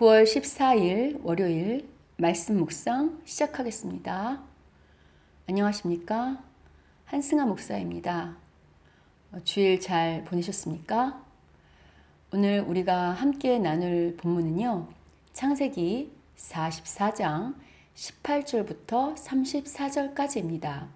9월 14일 월요일 말씀 묵상 시작하겠습니다. 안녕하십니까? 한승아 목사입니다. 어, 주일 잘 보내셨습니까? 오늘 우리가 함께 나눌 본문은요. 창세기 44장 18절부터 34절까지입니다.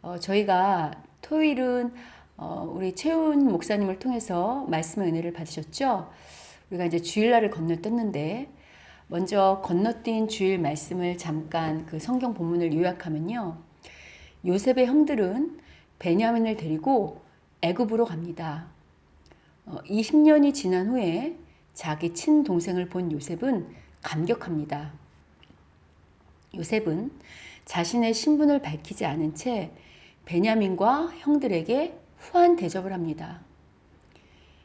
어, 저희가 토요일은 어, 우리 최훈 목사님을 통해서 말씀의 은혜를 받으셨죠? 우리가 이제 주일날을 건너뛰었는데 먼저 건너뛴 주일 말씀을 잠깐 그 성경 본문을 요약하면요. 요셉의 형들은 베냐민을 데리고 애굽으로 갑니다. 어, 20년이 지난 후에 자기 친동생을 본 요셉은 감격합니다. 요셉은 자신의 신분을 밝히지 않은 채 베냐민과 형들에게 후한 대접을 합니다.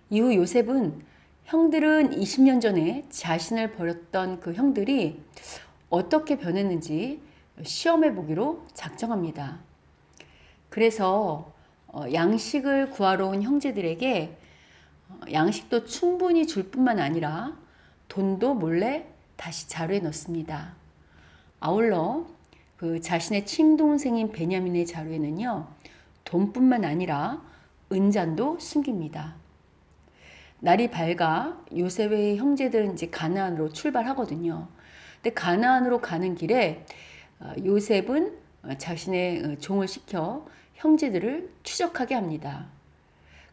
이후 요셉은 형들은 20년 전에 자신을 버렸던 그 형들이 어떻게 변했는지 시험해 보기로 작정합니다. 그래서 어, 양식을 구하러 온 형제들에게 어, 양식도 충분히 줄 뿐만 아니라 돈도 몰래 다시 자루에 넣습니다. 아울러 그 자신의 친동생인 베냐민의 자루에는요, 돈뿐만 아니라 은잔도 숨깁니다. 날이 밝아 요셉의 형제들은 이제 가나안으로 출발하거든요. 근데 가나안으로 가는 길에 어, 요셉은 어, 자신의 어, 종을 시켜 형제들을 추적하게 합니다.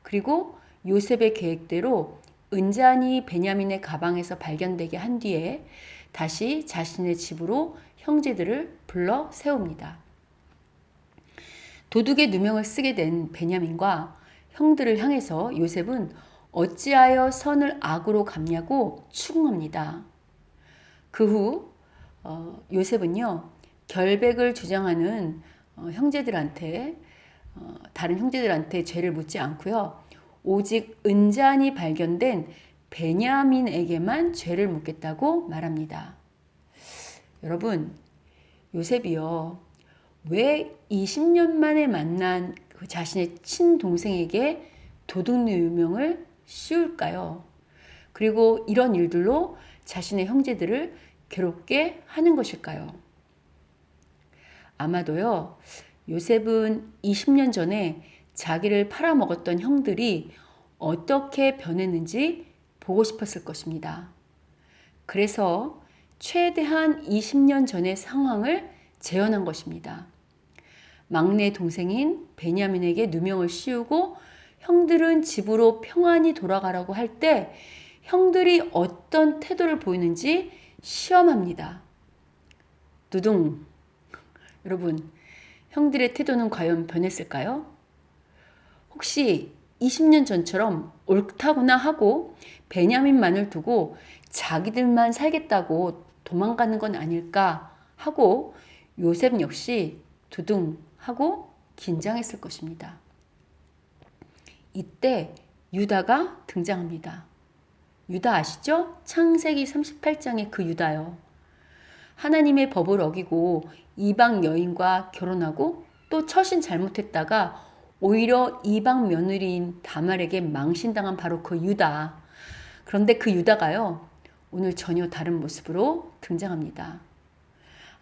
그리고 요셉의 계획대로 은잔이 베냐민의 가방에서 발견되게 한 뒤에 다시 자신의 집으로 형제들을 불러 세웁니다. 도둑의 누명을 쓰게 된 베냐민과 형들을 향해서 요셉은 어찌하여 선을 악으로 갚냐고 추궁합니다. 그후 어, 요셉은요 결백을 주장하는 어, 형제들한테 어, 다른 형제들한테 죄를 묻지 않고요 오직 은잔이 발견된 베냐민에게만 죄를 묻겠다고 말합니다. 여러분 요셉이요 왜 20년 만에 만난 그 자신의 친동생에게 도둑 유명을 씌울까요? 그리고 이런 일들로 자신의 형제들을 괴롭게 하는 것일까요? 아마도요, 요셉은 20년 전에 자기를 팔아먹었던 형들이 어떻게 변했는지 보고 싶었을 것입니다. 그래서 최대한 20년 전의 상황을 재현한 것입니다. 막내 동생인 베냐민에게 누명을 씌우고 형들은 집으로 평안히 돌아가라고 할 때 형들이 어떤 태도를 보이는지 시험합니다. 두둥. 여러분, 형들의 태도는 과연 변했을까요? 혹시 20년 전처럼 옳다구나 하고 베냐민만을 두고 자기들만 살겠다고 도망가는 건 아닐까 하고 요셉 역시 두둥 하고 긴장했을 것입니다. 이때 유다가 등장합니다. 유다 아시죠? 창세기 38장의 그 유다요. 하나님의 법을 어기고 이방 여인과 결혼하고 또 처신 잘못했다가 오히려 이방 며느리인 다말에게 망신당한 바로 그 유다. 그런데 그 유다가요, 오늘 전혀 다른 모습으로 등장합니다.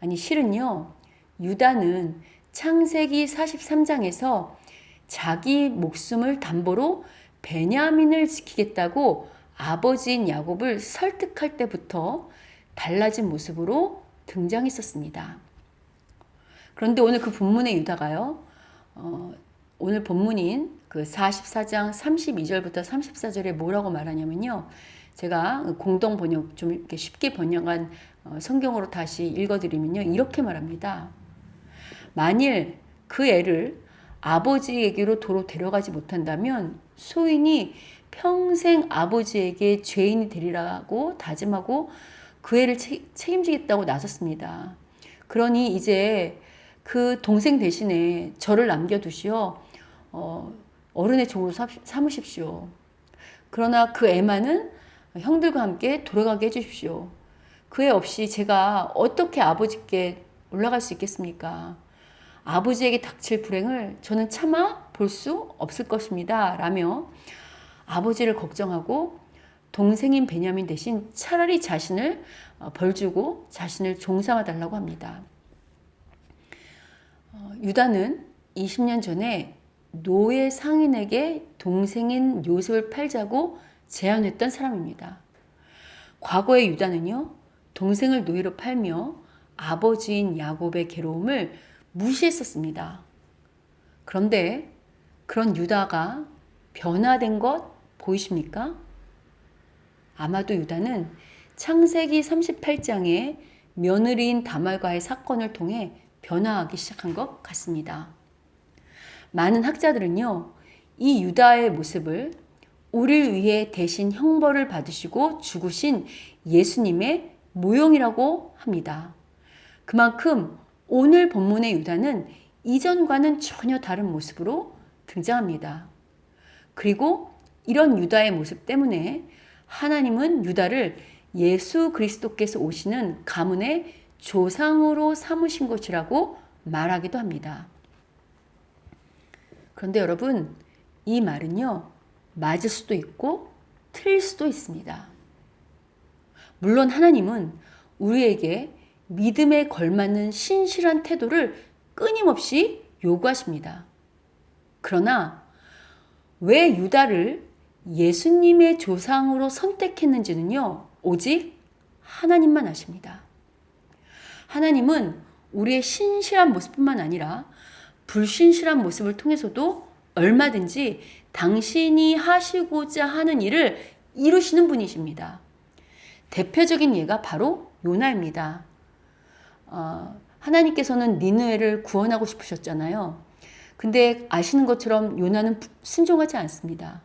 아니, 실은요, 유다는 창세기 43장에서 자기 목숨을 담보로 베냐민을 지키겠다고 아버지인 야곱을 설득할 때부터 달라진 모습으로 등장했었습니다. 그런데 오늘 그 본문의 유다가요, 어, 오늘 본문인 그 44장 32절부터 34절에 뭐라고 말하냐면요. 제가 공동 번역 좀 이렇게 쉽게 번역한 어, 성경으로 다시 읽어드리면요. 이렇게 말합니다. 만일 그 애를 아버지에게로 도로 데려가지 못한다면 소인이 평생 아버지에게 죄인이 되리라고 다짐하고 그 애를 책임지겠다고 나섰습니다. 그러니 이제 그 동생 대신에 저를 남겨두시어 어, 어른의 종으로 삼으십시오. 그러나 그 애만은 형들과 함께 돌아가게 해주십시오. 그 애 없이 제가 어떻게 아버지께 올라갈 수 있겠습니까? 아버지에게 닥칠 불행을 저는 차마 볼 수 없을 것입니다. 라며 아버지를 걱정하고 동생인 베냐민 대신 차라리 자신을 어, 벌주고 자신을 종상화 달라고 합니다. 어, 유다는 20년 전에 노예 상인에게 동생인 요셉을 팔자고 제안했던 사람입니다. 과거의 유다는요, 동생을 노예로 팔며 아버지인 야곱의 괴로움을 무시했었습니다. 그런데 그런 유다가 변화된 것 보이십니까? 아마도 유다는 창세기 38장의 며느리인 다말과의 사건을 통해 변화하기 시작한 것 같습니다. 많은 학자들은요, 이 유다의 모습을 우리를 위해 대신 형벌을 받으시고 죽으신 예수님의 모형이라고 합니다. 그만큼 오늘 본문의 유다는 이전과는 전혀 다른 모습으로 등장합니다. 그리고 이런 유다의 모습 때문에 하나님은 유다를 예수 그리스도께서 오시는 가문의 조상으로 삼으신 것이라고 말하기도 합니다. 그런데 여러분, 이 말은요, 맞을 수도 있고 틀릴 수도 있습니다. 물론 하나님은 우리에게 믿음에 걸맞는 신실한 태도를 끊임없이 요구하십니다. 그러나 왜 유다를 예수님의 조상으로 선택했는지는요, 오직 하나님만 아십니다. 하나님은 우리의 신실한 모습뿐만 아니라 불신실한 모습을 통해서도 얼마든지 당신이 하시고자 하는 일을 이루시는 분이십니다. 대표적인 예가 바로 요나입니다. 어, 하나님께서는 니느웨를 구원하고 싶으셨잖아요. 근데 아시는 것처럼 요나는 순종하지 않습니다.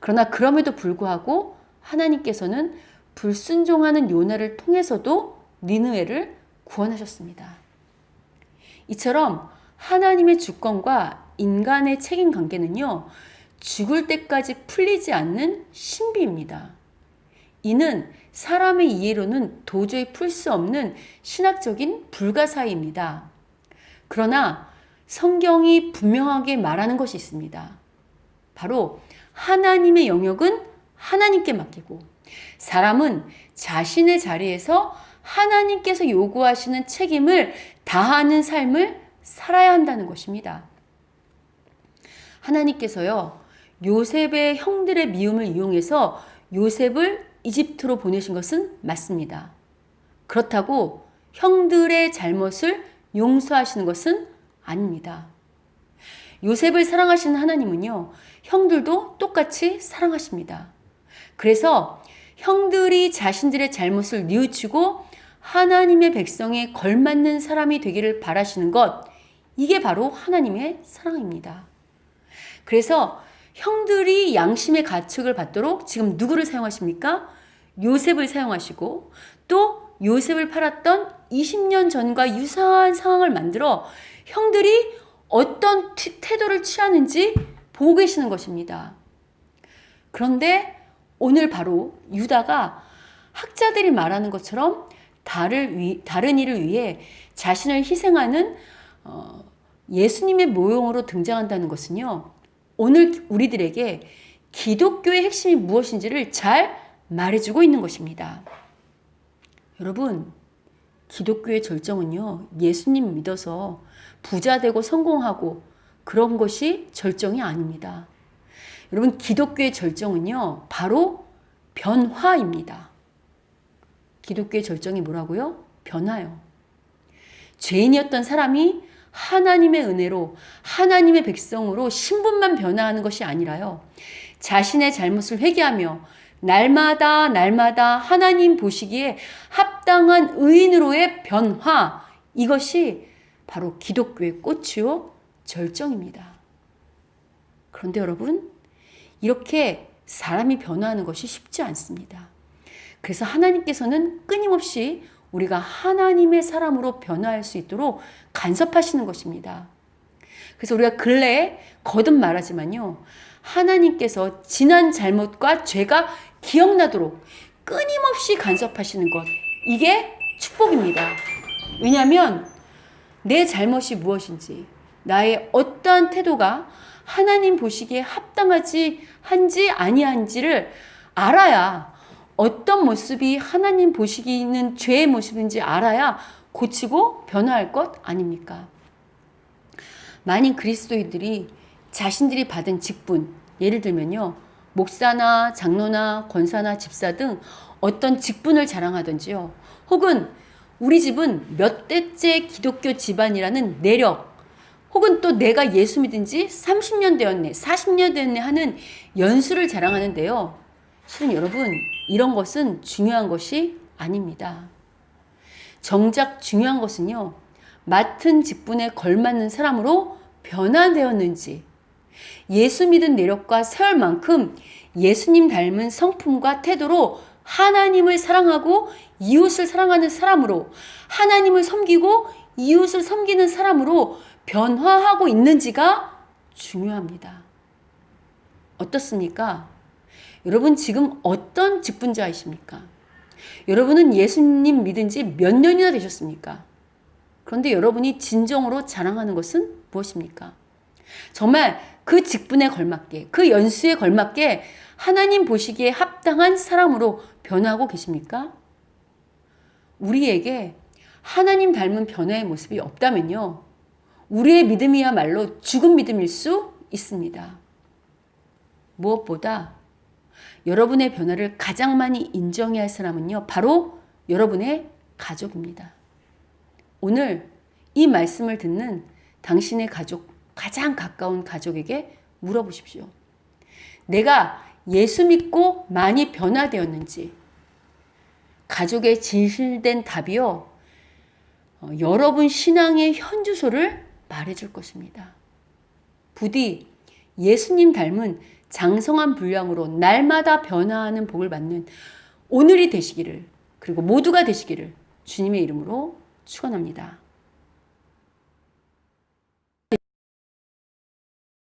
그러나 그럼에도 불구하고 하나님께서는 불순종하는 요나를 통해서도 니느웨를 구원하셨습니다. 이처럼 하나님의 주권과 인간의 책임 관계는요, 죽을 때까지 풀리지 않는 신비입니다. 이는 사람의 이해로는 도저히 풀 수 없는 신학적인 불가사의입니다. 그러나 성경이 분명하게 말하는 것이 있습니다. 바로 하나님의 영역은 하나님께 맡기고 사람은 자신의 자리에서 하나님께서 요구하시는 책임을 다하는 삶을 살아야 한다는 것입니다. 하나님께서요, 요셉의 형들의 미움을 이용해서 요셉을 이집트로 보내신 것은 맞습니다. 그렇다고 형들의 잘못을 용서하시는 것은 아닙니다. 요셉을 사랑하시는 하나님은요, 형들도 똑같이 사랑하십니다. 그래서 형들이 자신들의 잘못을 뉘우치고 하나님의 백성에 걸맞는 사람이 되기를 바라시는 것, 이게 바로 하나님의 사랑입니다. 그래서 형들이 양심의 가축을 받도록 지금 누구를 사용하십니까? 요셉을 사용하시고 또 요셉을 팔았던 20년 전과 유사한 상황을 만들어 형들이 어떤 태도를 취하는지 보고 계시는 것입니다. 그런데 오늘 바로 유다가 학자들이 말하는 것처럼 다를 다른 일을 위해 자신을 희생하는 어, 예수님의 모형으로 등장한다는 것은요. 오늘 우리들에게 기독교의 핵심이 무엇인지를 잘 말해주고 있는 것입니다. 여러분, 기독교의 절정은요, 예수님 믿어서 부자 되고 성공하고 그런 것이 절정이 아닙니다. 여러분, 기독교의 절정은요, 바로 변화입니다. 기독교의 절정이 뭐라고요? 변화요. 죄인이었던 사람이 하나님의 은혜로 하나님의 백성으로 신분만 변화하는 것이 아니라요. 자신의 잘못을 회개하며 날마다 날마다 하나님 보시기에 합당한 의인으로의 변화 이것이 바로 기독교의 꽃이요 절정입니다. 그런데 여러분 이렇게 사람이 변화하는 것이 쉽지 않습니다. 그래서 하나님께서는 끊임없이 우리가 하나님의 사람으로 변화할 수 있도록 간섭하시는 것입니다. 그래서 우리가 근래에 거듭 말하지만요. 하나님께서 지난 잘못과 죄가 기억나도록 끊임없이 간섭하시는 것. 이게 축복입니다. 왜냐하면 내 잘못이 무엇인지, 나의 어떠한 태도가 하나님 보시기에 합당하지 한지 아니한지를 알아야 어떤 모습이 하나님 보시기는 죄의 모습인지 알아야 고치고 변화할 것 아닙니까? 많은 그리스도인들이 자신들이 받은 직분, 예를 들면요. 목사나 장로나 권사나 집사 등 어떤 직분을 자랑하든지요. 혹은 우리 집은 몇 대째 기독교 집안이라는 내력, 혹은 또 내가 예수 믿은 지 30년 되었네, 40년 되었네 하는 연수를 자랑하는데요. 실은 여러분, 이런 것은 중요한 것이 아닙니다. 정작 중요한 것은요, 맡은 직분에 걸맞는 사람으로 변화되었는지, 예수 믿은 내력과 세월만큼 예수님 닮은 성품과 태도로 하나님을 사랑하고 이웃을 사랑하는 사람으로 하나님을 섬기고 이웃을 섬기는 사람으로 변화하고 있는지가 중요합니다. 어떻습니까? 여러분 지금 어떤 직분자이십니까? 여러분은 예수님 믿은 지 몇 년이나 되셨습니까? 그런데 여러분이 진정으로 자랑하는 것은 무엇입니까? 정말 그 직분에 걸맞게, 그 연수에 걸맞게 하나님 보시기에 합당한 사람으로 변하고 계십니까? 우리에게 하나님 닮은 변화의 모습이 없다면요. 우리의 믿음이야말로 죽은 믿음일 수 있습니다. 무엇보다 여러분의 변화를 가장 많이 인정해야 할 사람은요. 바로 여러분의 가족입니다. 오늘 이 말씀을 듣는 당신의 가족, 가장 가까운 가족에게 물어보십시오. 내가 예수 믿고 많이 변화되었는지, 가족의 진실된 답이요. 어, 여러분 신앙의 현주소를 말해줄 것입니다. 부디 예수님 닮은 장성한 분량으로 날마다 변화하는 복을 받는 오늘이 되시기를 그리고 모두가 되시기를 주님의 이름으로 축원합니다.